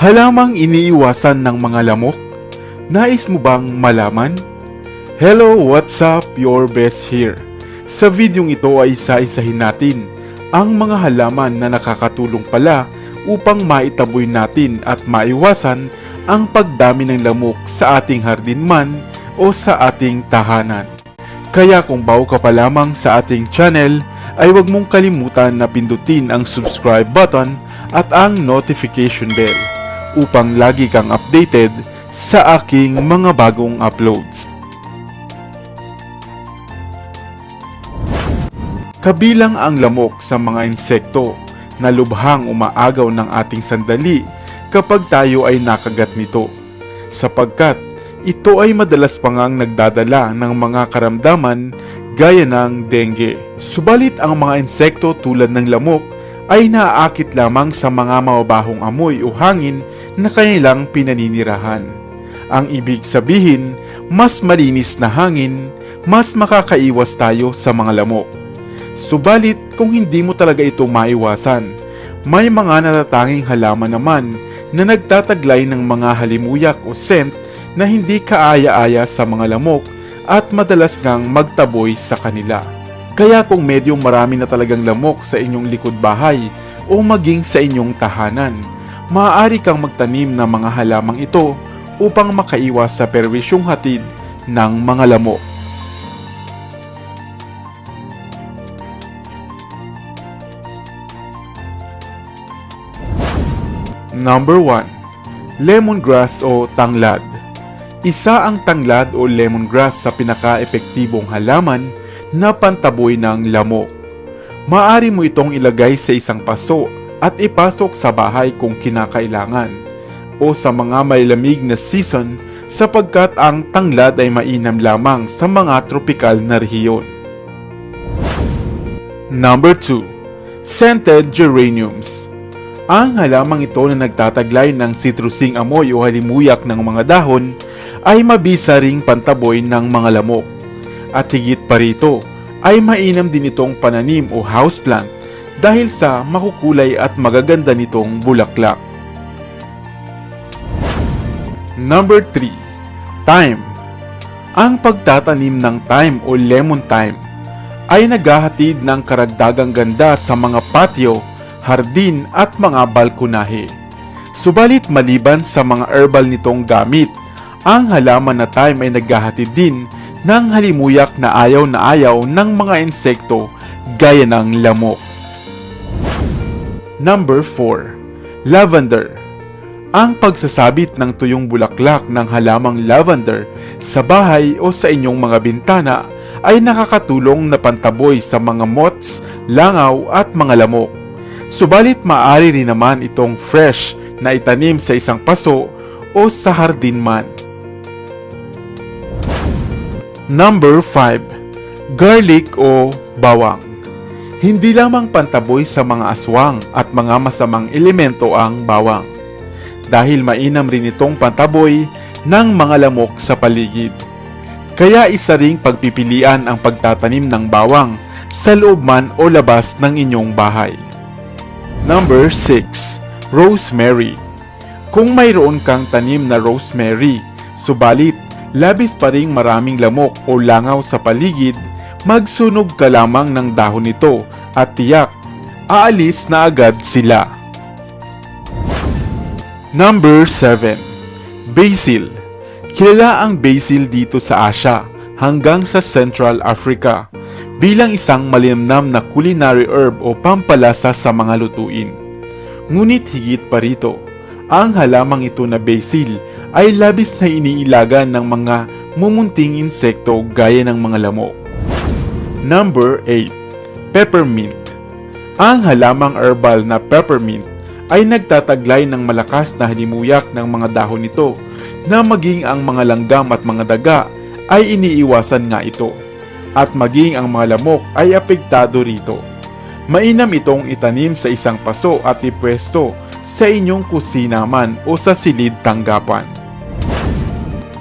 Halamang iniiwasan ng mga lamok? Nais mo bang malaman? Hello, what's up? Your best here. Sa videong ito ay isa-isahin natin ang mga halaman na nakakatulong pala upang maitaboy natin at maiwasan ang pagdami ng lamok sa ating hardin man o sa ating tahanan. Kaya kung bago ka pa lamang sa ating channel, ay huwag mong kalimutan na pindutin ang subscribe button at ang notification bell upang lagi kang updated sa aking mga bagong uploads. Kabilang ang lamok sa mga insekto na lubhang umaagaw ng ating sandali kapag tayo ay nakagat nito. Sapagkat ito ay madalas pa nagdadala ng mga karamdaman gaya ng dengue. Subalit ang mga insekto tulad ng lamok ay naaakit lamang sa mga mababahong amoy o hangin na kanilang pinaninirahan. Ang ibig sabihin, mas malinis na hangin, mas makakaiwas tayo sa mga lamok. Subalit kung hindi mo talaga ito maiwasan, may mga natatanging halaman naman na nagtataglay ng mga halimuyak o scent na hindi kaaya-aya sa mga lamok at madalas ngang magtaboy sa kanila. Kaya kung medyo marami na talagang lamok sa inyong likod bahay o maging sa inyong tahanan, maaari kang magtanim ng mga halamang ito upang makaiwas sa perwisyong hatid ng mga lamok. Number 1. Lemongrass o tanglad. Isa ang tanglad o lemongrass sa pinaka-epektibong halaman na pantaboy ng lamok. Maari mo itong ilagay sa isang paso at ipasok sa bahay kung kinakailangan o sa mga malamig na season sapagkat ang tanglad ay mainam lamang sa mga tropikal na rehiyon. Number 2. Scented Geraniums Ang halamang ito na nagtataglay ng citrusing amoy o halimuyak ng mga dahon ay mabisa ring pantaboy ng mga lamok. At higit pa rito, ay mainam din itong pananim o houseplant dahil sa makukulay at magaganda nitong bulaklak. Number 3. Thyme Ang pagtatanim ng thyme o lemon thyme ay naghahatid ng karagdagang ganda sa mga patio, hardin at mga balkonahe. Subalit maliban sa mga herbal nitong gamit, ang halaman na thyme ay naghahatid din ng halimuyak na ayaw na ayaw ng mga insekto gaya ng lamok. Number 4. Lavender Ang pagsasabit ng tuyong bulaklak ng halamang lavender sa bahay o sa inyong mga bintana ay nakakatulong na pantaboy sa mga moths, langaw at mga lamok. Subalit maaari rin naman itong fresh na itanim sa isang paso o sa hardin man. Number 5. Garlic o bawang. Hindi lamang pantaboy sa mga aswang at mga masamang elemento ang bawang. Dahil mainam rin itong pantaboy ng mga lamok sa paligid. Kaya isa ring pagpipilian ang pagtatanim ng bawang sa loob man o labas ng inyong bahay. Number 6. Rosemary. Kung mayroon kang tanim na rosemary, subalit labis pa ring maraming lamok o langaw sa paligid, magsunog ka lamang ng dahon nito at tiyak, aalis na agad sila. Number 7. Basil. Kilala ang basil dito sa Asia hanggang sa Central Africa bilang isang malinamnam na culinary herb o pampalasa sa mga lutuin. Ngunit higit pa rito, ang halamang ito na basil ay labis na iniilagan ng mga mumunting insekto gaya ng mga lamok. Number 8. Peppermint Ang halamang herbal na peppermint ay nagtataglay ng malakas na halimuyak ng mga dahon nito na maging ang mga langgam at mga daga ay iniiwasan nga ito at maging ang mga lamok ay apektado rito. Mainam itong itanim sa isang paso at ipwesto sa inyong kusina man o sa silid tanggapan.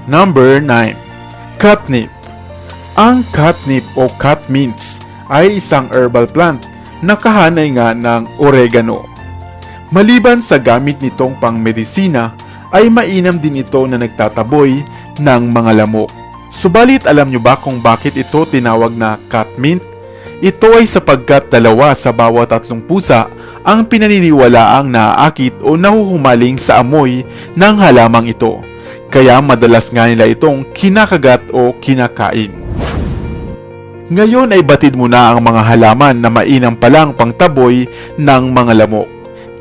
Number 9. Catnip Ang catnip o catmints ay isang herbal plant na kahanay nga ng oregano. Maliban sa gamit nitong pangmedisina, ay mainam din ito na nagtataboy ng mga lamok. Subalit alam nyo ba kung bakit ito tinawag na cat mint? Ito ay sapagkat dalawa sa bawat tatlong pusa ang pinaniniwalaang naaakit o nahuhumaling sa amoy ng halamang ito. Kaya madalas nga nila itong kinakagat o kinakain. Ngayon ay batid mo na ang mga halaman na mainam palang pangtaboy ng mga lamok.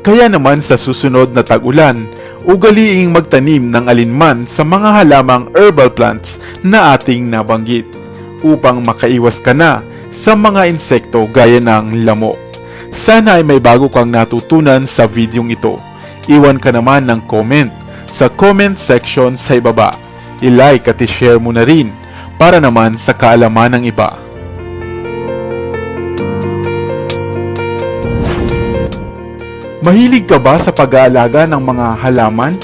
Kaya naman sa susunod na tag-ulan, ugaliing magtanim ng alinman sa mga halamang herbal plants na ating nabanggit upang makaiwas ka na sa mga insekto gaya ng lamok. Sana ay may bago kang natutunan sa videong ito. Iwan ka naman ng comment sa comment section sa ibaba. I-like at i-share mo na rin para naman sa kaalaman ng iba. Mahilig ka ba sa pag-aalaga ng mga halaman?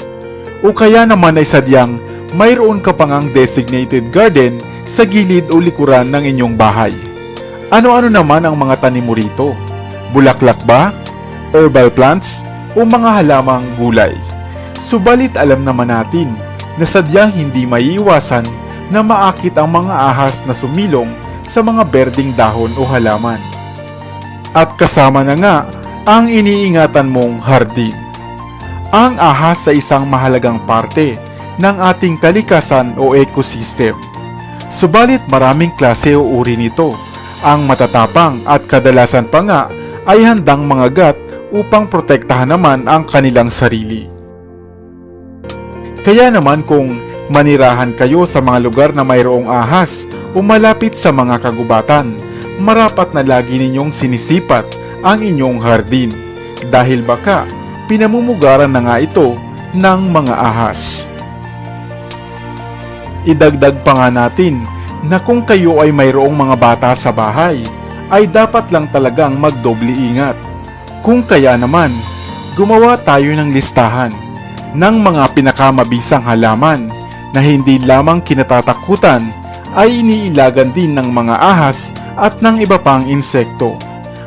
O kaya naman ay sadyang mayroon ka pangang designated garden sa gilid o likuran ng inyong bahay? Ano-ano naman ang mga tanim mo rito? Bulaklak ba? Herbal plants? O mga halamang gulay? Subalit alam naman natin na sadyang hindi maiiwasan na maakit ang mga ahas na sumilong sa mga berding dahon o halaman. At kasama na nga ang iniingatan mong hardin. Ang ahas sa isang mahalagang parte ng ating kalikasan o ecosystem. Subalit maraming klase o uri nito. Ang matatapang at kadalasan pa nga ay handang mga gat upang protektahan naman ang kanilang sarili. Kaya naman kung manirahan kayo sa mga lugar na mayroong ahas o malapit sa mga kagubatan, marapat na lagi ninyong sinisipat ang inyong hardin dahil baka pinamumugaran na nga ito ng mga ahas. Idagdag pa nga natin na kung kayo ay mayroong mga bata sa bahay, ay dapat lang talagang magdoble ingat. Kung kaya naman, gumawa tayo ng listahan ng mga pinakamabisang halaman na hindi lamang kinatatakutan ay iniilagan din ng mga ahas at ng iba pang insekto.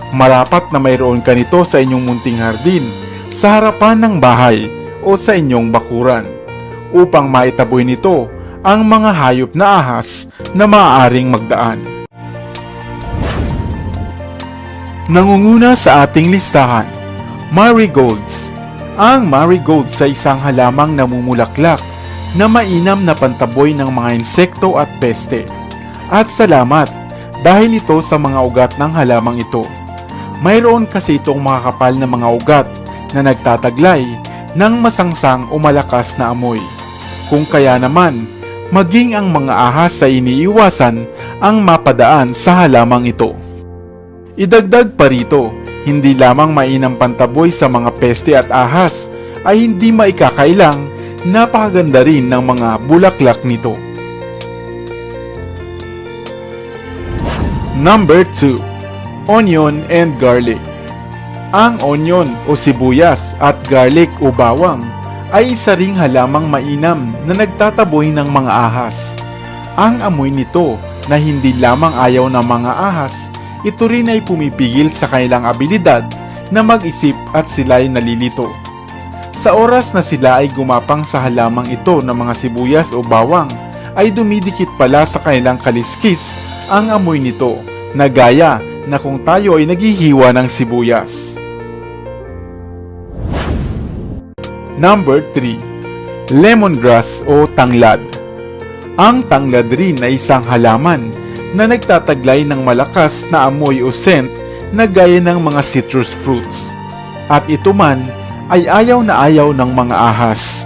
Marapat na mayroon ka nito sa inyong munting hardin, sa harapan ng bahay o sa inyong bakuran upang maitaboy nito ang mga hayop na ahas na maaaring magdaan. Nangunguna sa ating listahan, marigolds. Ang marigolds sa isang halamang namumulaklak na mainam na pantaboy ng mga insekto at peste. At salamat dahil ito sa mga ugat ng halamang ito. Mayroon kasi itong mga kapal na mga ugat na nagtataglay ng masangsang o malakas na amoy. Kung kaya naman, maging ang mga ahas sa iniiwasan ang mapadaan sa halamang ito. Idagdag pa rito, hindi lamang mainam pantaboy sa mga peste at ahas ay hindi maikakailang napakaganda rin ng mga bulaklak nito. Number 2. Onion and Garlic Ang onion o sibuyas at garlic o bawang ay isa ring halamang mainam na nagtataboy ng mga ahas. Ang amoy nito na hindi lamang ayaw ng mga ahas, ito rin ay pumipigil sa kanilang abilidad na mag-isip at sila'y nalilito. Sa oras na sila ay gumapang sa halamang ito ng mga sibuyas o bawang, ay dumidikit pala sa kanilang kaliskis ang amoy nito na gaya na kung tayo ay naghihiwa ng sibuyas. Number 3. Lemongrass o tanglad. Ang tanglad rin ay isang halaman na nagtataglay ng malakas na amoy o scent na gaya ng mga citrus fruits. At ito man ay ayaw na ayaw ng mga ahas.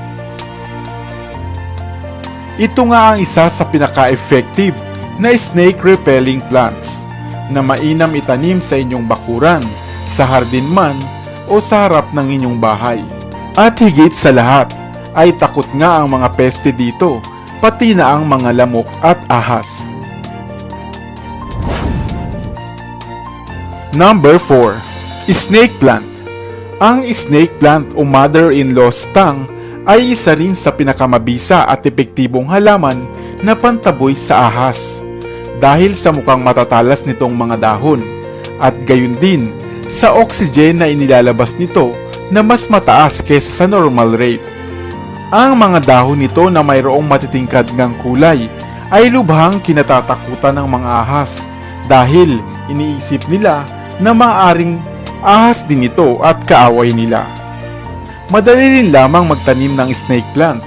Ito nga ang isa sa pinaka-effective na snake repelling plants na mainam itanim sa inyong bakuran, sa hardin man o sa harap ng inyong bahay. At higit sa lahat, ay takot nga ang mga peste dito, pati na ang mga lamok at ahas. Number 4. Snake plant. Ang snake plant o mother-in-law stang ay isa rin sa pinakamabisa at epektibong halaman na pantaboy sa ahas dahil sa mukhang matatalas nitong mga dahon at gayon din sa oxygen na inilalabas nito na mas mataas kesa sa normal rate. Ang mga dahon nito na mayroong matitingkad ngang kulay ay lubhang kinatatakutan ng mga ahas dahil iniisip nila na maaring ahas din ito at kaaway nila. Madali rin lamang magtanim ng snake plant.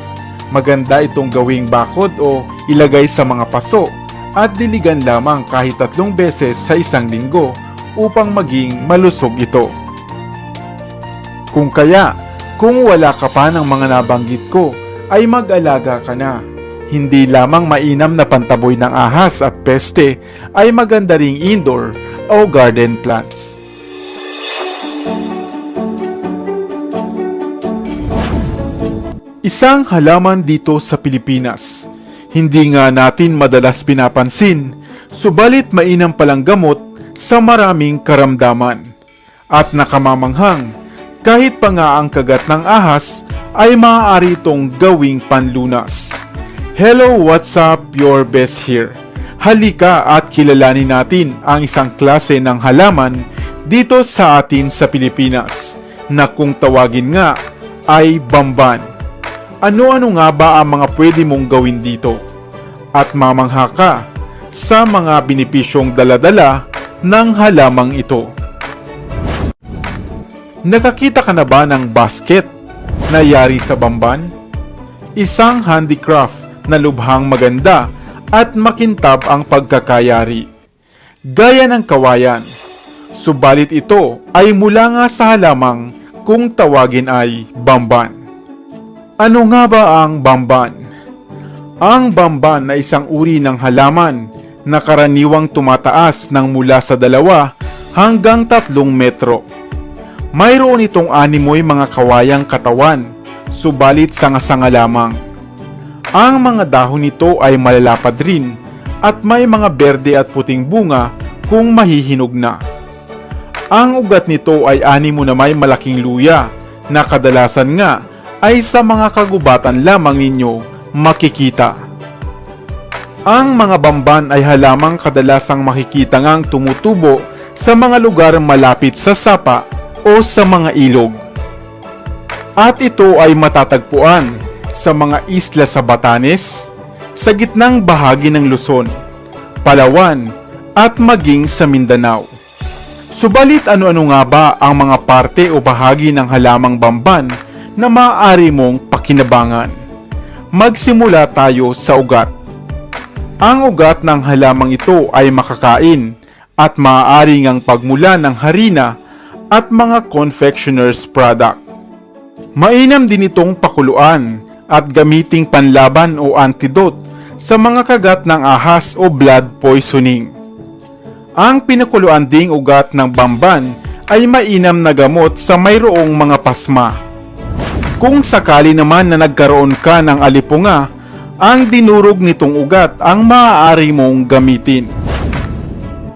Maganda itong gawing bakod o ilagay sa mga paso at diligan lamang kahit tatlong beses sa isang linggo upang maging malusog ito. Kung kaya, kung wala ka pa ng mga nabanggit ko, ay mag-alaga ka na. Hindi lamang mainam na pantaboy ng ahas at peste ay maganda ring indoor o garden plants. Isang halaman dito sa Pilipinas. Hindi nga natin madalas pinapansin, subalit mainam palang gamot sa maraming karamdaman. At nakamamanghang, kahit pa nga ang kagat ng ahas ay maaari itong gawing panlunas. Hello, what's up? Your best here. Halika at kilalanin natin ang isang klase ng halaman dito sa atin sa Pilipinas na kung tawagin nga ay bamban. Ano-ano nga ba ang mga pwede mong gawin dito? At mamangha ka sa mga binipisyong daladala ng halamang ito. Nakakita ka na ba ng basket na yari sa bamban? Isang handicraft na lubhang maganda at makintab ang pagkakayari. Gaya ng kawayan, subalit ito ay mula nga sa halamang kung tawagin ay bamban. Ano nga ba ang bamban? Ang bamban na isang uri ng halaman na karaniwang tumataas ng mula sa dalawa hanggang tatlong metro. Mayroon itong animoy mga kawayang katawan, subalit sanga-sanga lamang. Ang mga dahon nito ay malalapad rin at may mga berde at puting bunga kung mahihinog na. Ang ugat nito ay animo na may malaking luya na kadalasan nga ay sa mga kagubatan lamang ninyo makikita. Ang mga bamban ay halamang kadalasang makikita ngang tumutubo sa mga lugar malapit sa sapa o sa mga ilog. At ito ay matatagpuan sa mga isla sa Batanes, sa gitnang bahagi ng Luzon, Palawan, at maging sa Mindanao. Subalit ano-ano nga ba ang mga parte o bahagi ng halamang bamban na maaari mong pakinabangan? Magsimula tayo sa ugat. Ang ugat ng halamang ito ay makakain at maaari ngang pagmula ng harina at mga confectioner's product. Mainam din itong pakuluan at gamiting panlaban o antidote sa mga kagat ng ahas o blood poisoning. Ang pinakuluan ding ugat ng bamban ay mainam na gamot sa mayroong mga pasma. Kung sakali naman na nagkaroon ka ng alipunga, ang dinurog nitong ugat ang maaari mong gamitin.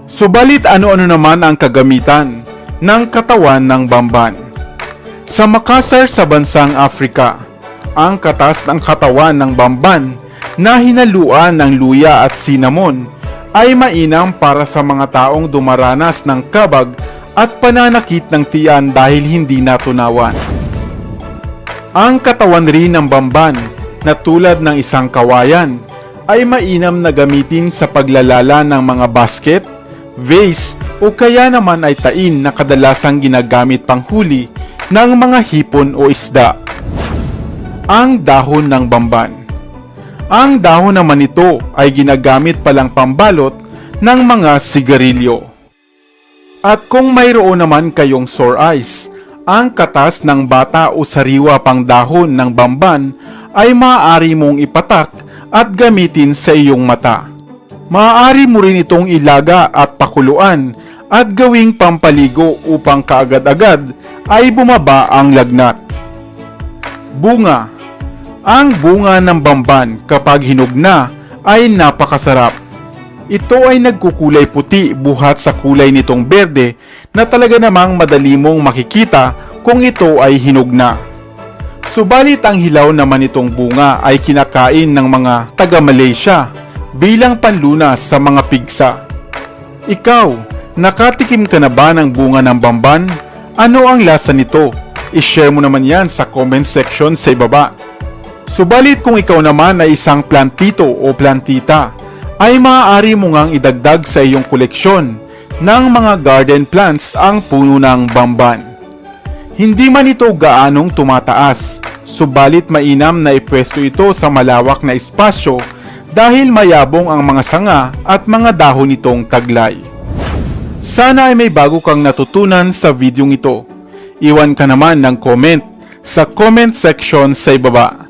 Subalit ano-ano naman ang kagamitan ng katawan ng bamban. Sa Makassar sa bansang Afrika, ang katas ng katawan ng bamban na hinaluan ng luya at cinnamon ay mainam para sa mga taong dumaranas ng kabag at pananakit ng tiyan dahil hindi natunawan. Ang katawan rin ng bamban na tulad ng isang kawayan ay mainam na gamitin sa paglalala ng mga basket, vase o kaya naman ay tain na kadalasang ginagamit panghuli ng mga hipon o isda. Ang dahon ng bamban Ang dahon naman ito ay ginagamit palang pambalot ng mga sigarilyo. At kung mayroon naman kayong sore eyes, ang katas ng bata o sariwa pang dahon ng bamban ay maaari mong ipatak at gamitin sa iyong mata. Maaari mo rin itong ilaga at pakuluan at gawing pampaligo upang kaagad-agad ay bumaba ang lagnat. Bunga Ang bunga ng bamban kapag hinog na ay napakasarap. Ito ay nagkukulay puti buhat sa kulay nitong berde na talaga namang madali mong makikita kung ito ay hinog na. Subalit ang hilaw naman itong bunga ay kinakain ng mga taga Malaysia bilang panlunas sa mga pigsa. Ikaw, nakatikim ka na ba ng bunga ng bamban? Ano ang lasa nito? ishare mo naman yan sa comment section sa ibaba. Subalit kung ikaw naman ay isang plantito o plantita, ay maaari mo ngang idagdag sa iyong koleksyon ng mga garden plants ang puno ng bamban. Hindi man ito gaanong tumataas, subalit mainam na ipwesto ito sa malawak na espasyo dahil mayabong ang mga sanga at mga dahon nitong taglay. Sana ay may bago kang natutunan sa videong ito. Iwan ka naman ng comment sa comment section sa ibaba.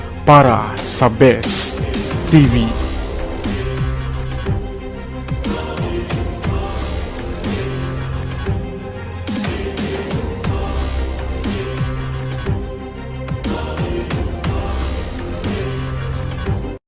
para sa Best TV.